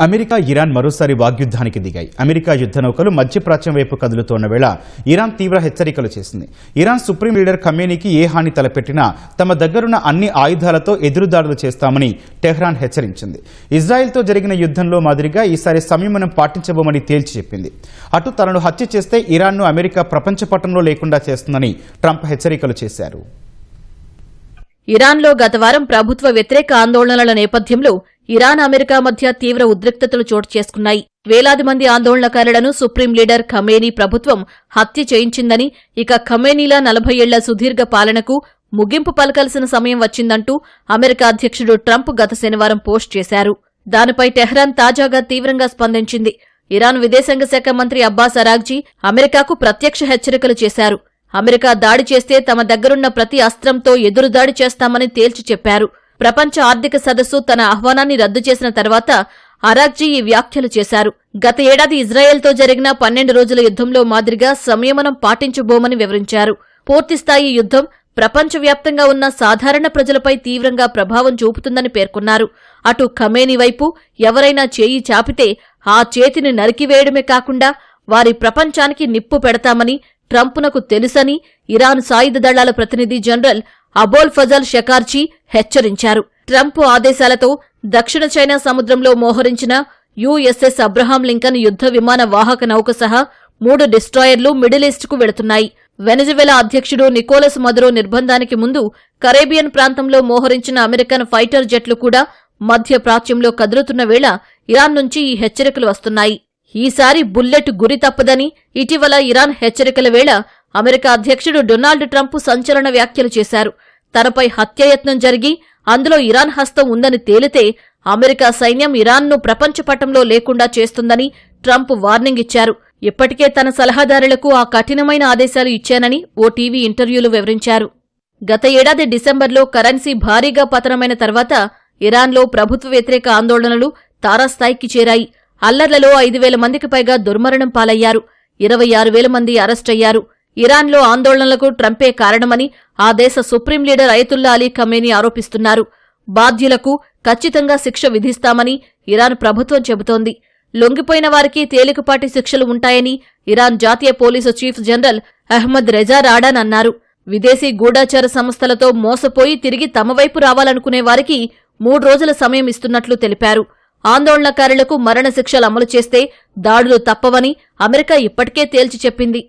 America Iran మరోసారి వాగ్యుద్ధానికి దిగాయి. America యుద్ధ నౌకలు మధ్యప్రాచ్యం వైపు కదులుతోన్న వేళ ఇరాన్ తీవ్ర హెచ్చరికలు చేసింది. ఇరాన్ సుప్రీం లీడర్ ఖమేనీకి ఏ హాని తలపెట్టినా తమ దగ్గరున్న అన్ని ఆయుధాలతో ఎదురుదాడులు చేస్తామని టెహ్రాన్ హెచ్చరించింది. ఇజ్రాయెల్తో జరిగిన యుద్ధంలో మాదిరిగా ఈసారి సంయమనం పాటించబోమని తేల్చి చెప్పింది. అటు తనను హత్య చేస్తే ఇరాన్ను అమెరికా ప్రపంచ పటంలో లేకుండా చేస్తుందని ట్రంప్ హెచ్చరికలు చేశారు. ఇరాన్లో గత వారం ప్రభుత్వ వ్యతిరేక ఆందోళనల నేపథ్యంలో ఇరాన్ అమెరికా మధ్య తీవ్ర ఉద్రిక్తతలు చోటు చేసుకున్నాయి. వేలాది మంది ఆందోళనకారులను సుప్రీం లీడర్ ఖమేనీ ప్రభుత్వం హత్య చేయించిందని ఇక ఖమేనీల నలభై ఏళ్ళ సుదీర్ఘ పాలనకు ముగింపు పలకాల్సిన సమయం వచ్చిందంటూ అమెరికా అధ్యక్షుడు ట్రంప్ గత శనివారం పోస్ట్ చేశారు. దానిపై టెహ్రాన్ తాజాగా తీవ్రంగా స్పందించింది. ఇరాన్ విదేశాంగ శాఖ మంత్రి అబ్బాస్ అరాగ్జీ అమెరికాకు ప్రత్యక్ష హెచ్చరికలు చేశారు. అమెరికా దాడి చేస్తే తమ దగ్గరున్న ప్రతి అస్త్రంతో ఎదురుదాడి చేస్తామని తేల్చి చెప్పారు. ప్రపంచ ఆర్థిక సదస్సు తన ఆహ్వానాన్ని రద్దు చేసిన తర్వాత అరాగ్జీ ఈ వ్యాఖ్యలు చేశారు. గత ఏడాది ఇజ్రాయెల్తో జరిగిన పన్నెండు రోజుల యుద్ధంలో మాదిరిగా సంయమనం పాటించబోమని వివరించారు. పూర్తిస్థాయి యుద్ధం ప్రపంచవ్యాప్తంగా ఉన్న సాధారణ ప్రజలపై తీవ్రంగా ప్రభావం చూపుతుందని పేర్కొన్నారు. అటు ఖమేని వైపు ఎవరైనా చేయి చాపితే ఆ చేతిని నరికివేయడమే కాకుండా వారి ప్రపంచానికి నిప్పు పెడతామని ట్రంప్నకు తెలుసని ఇరాన్ సాయుధ దళాల ప్రతినిధి జనరల్ అబోల్ ఫజల్ షెకార్చీ హెచ్చరించారు. ట్రంప్ ఆదేశాలతో దక్షిణ చైనా సముద్రంలో మోహరించిన యుఎస్ఎస్ అబ్రహాం లింకన్ యుద్ధ విమాన వాహక నౌక సహా మూడు డిస్ట్రాయర్లు మిడిల్ ఈస్ట్కు వెళుతున్నాయి. వెనజువెలా అధ్యక్షుడు నికోలస్ మదురో నిర్బంధానికి ముందు కరేబియన్ ప్రాంతంలో మోహరించిన అమెరికన్ ఫైటర్ జెట్లు కూడా మధ్య ప్రాచ్యంలో కదులుతున్న వేళ ఇరాన్ నుంచి ఈ హెచ్చరికలు వస్తున్నాయి. ఈసారి బుల్లెట్ గురి తప్పదని ఇటీవల ఇరాన్ హెచ్చరికల వేళ అమెరికా అధ్యక్షుడు డొనాల్డ్ ట్రంప్ సంచలన వ్యాఖ్యలు చేశారు. తనపై హత్యాయత్నం జరిగి అందులో ఇరాన్ హస్తం ఉందని తేలితే అమెరికా సైన్యం ఇరాన్ను ప్రపంచ పటంలో లేకుండా చేస్తుందని ట్రంప్ వార్నింగ్ ఇచ్చారు. ఇప్పటికే తన సలహాదారులకు ఆ కఠినమైన ఆదేశాలు ఇచ్చానని ఓ టీవీ ఇంటర్వ్యూలో వివరించారు. గత ఏడాది డిసెంబర్లో కరెన్సీ భారీగా పతనమైన తర్వాత ఇరాన్లో ప్రభుత్వ వ్యతిరేక ఆందోళనలు తారాస్థాయికి చేరాయి. అల్లర్లలో ఐదు వేల మందికి పైగా దుర్మరణం పాలయ్యారు. ఇరవై ఆరు వేల మంది అరెస్టయ్యారు ఇరాన్లో ఆందోళనలకు ట్రంపే కారణమని ఆ దేశ supreme leader Ayatollah Ali Khamenei ఆరోపిస్తున్నారు. బాధ్యులకు ఖచ్చితంగా శిక్ష విధిస్తామని ఇరాన్ ప్రభుత్వం చెబుతోంది. లొంగిపోయిన వారికి తేలికపాటి శిక్షలు ఉంటాయని ఇరాన్ జాతీయ police chief general Ahmad Reza Radan అన్నారు. విదేశీ గూఢాచార సంస్థలతో మోసపోయి తిరిగి తమ వైపు రావాలనుకునే వారికి మూడు రోజుల సమయం ఇస్తున్నట్లు తెలిపారు. ఆందోళనకారులకు మరణశిక్షలు అమలు చేస్తే దాడులు తప్పవని అమెరికా ఇప్పటికే తేల్చి చెప్పింది.